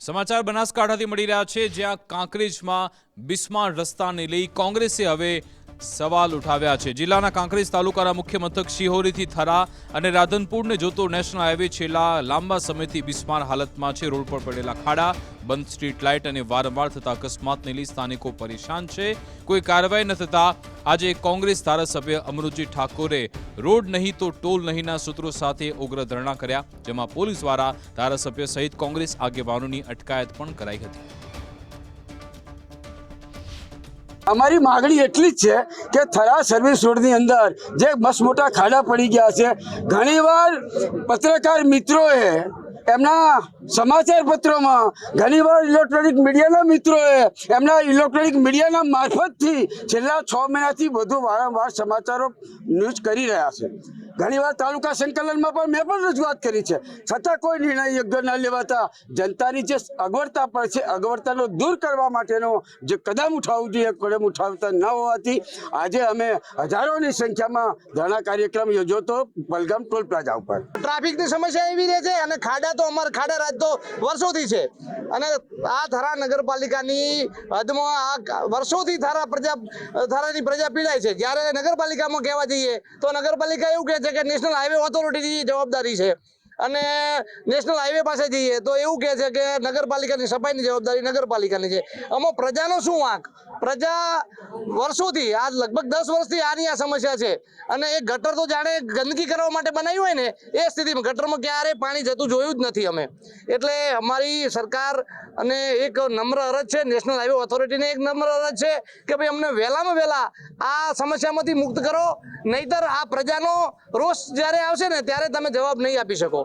સમાચાર બનાસકાંઠાથી મળી રહ્યા છે જ્યાં કાંકરેજમાં બિસ્માર રસ્તાને લઈ કોંગ્રેસે હવે સવાલ ઉઠાવ્યા છે. જિલ્લાના કાંકરેજ તાલુકાના મુખ્ય મથક શિહોરીથી થરા અને રાધનપુરને જોતો નેશનલ હાઈવે છેલ્લા લાંબા સમયથી બિસ્માર હાલતમાં છે. રોડ પર પડેલા ખાડા, બંધ સ્ટ્રીટ લાઇટ અને વારંવાર થતા અકસ્માતને લઈ સ્થાનિકો પરેશાન છે. કોઈ કાર્યવાહી ન થતા આજે કોંગ્રેસ ધારાસભ્ય અમૃતજી ઠાકોરે રોડ નહીં તો ટોલ નહીંના સૂત્રો સાથે ઉગ્ર ધરણા કર્યા, જેમાં પોલીસ દ્વારા ધારાસભ્ય સહિત કોંગ્રેસ આગેવાનોની અટકાયત પણ કરાઈ હતી. અમારી માગણી એટલી જ છે કે થરા સર્વિસ રોડની અંદર જે મસ્ત મોટા ખાડા પડી ગયા છે, ઘણીવાર પત્રકાર મિત્રોએ એમના સમાચાર પત્રોમાં, ઘણીવાર ઇલેક્ટ્રોનિક મીડિયાના મિત્રોએ એમના ઇલેક્ટ્રોનિક મીડિયાના મારફતથી છેલ્લા છ મહિનાથી વધુ વારંવાર સમાચારો ન્યૂઝ કરી રહ્યા છે. ઘણીવાર તાલુકા સંકલનમાં પણ મેં પણ રજૂઆત કરી છે. છતાં કોઈ નિર્ણય યોગ્ય ન લેવાતા જનતાની જે અગવડતા પર છે, અગવડતાનો દૂર કરવા માટેનો જે કદમ ઉઠાવવું જોઈએ, કદમ ઉઠાવતા ન હોવાથી આજે અમે હજારોની સંખ્યામાં ધરણા કાર્યક્રમ યોજ્યો હતો બલગામ ટોલ પ્લાઝા ઉપર. ટ્રાફિકની સમસ્યા એવી રહે છે, અને ખાડા તો અમારા ખાડા રાજ તો વર્ષોથી છે. અને આ ધારા નગરપાલિકાની હદમાં આ વર્ષોથી ધારા પ્રજા, ધારાની પ્રજા પીડાય છે. જ્યારે નગરપાલિકામાં કહેવા જઈએ, તો નગરપાલિકા એવું કહે છે કે નેશનલ હાઈવે ઓથોરિટીની જવાબદારી છે. અને નેશનલ હાઈવે પાસે જઈએ તો એવું કહે છે કે નગરપાલિકાની સફાઈની જવાબદારી નગરપાલિકાની છે. આમાં પ્રજાનો શું વાંક? પ્રજા વર્ષોથી આ લગભગ દસ વર્ષથી આની આ સમસ્યા છે. અને એ ગટર તો જાણે ગંદકી કરવા માટે બનાવ્યું હોય ને, એ સ્થિતિમાં ગટરમાં ક્યારે પાણી જતું જોયું જ નથી અમે. એટલે અમારી સરકાર અને એક નમ્ર અરજ છે નેશનલ હાઈવે ઓથોરિટીને એક નમ્ર અરજ છે કે ભાઈ અમને વહેલામાં વહેલા આ સમસ્યામાંથી મુક્ત કરો. નહીતર આ પ્રજાનો રોષ જ્યારે આવશે ને, ત્યારે તમે જવાબ નહીં આપી શકો.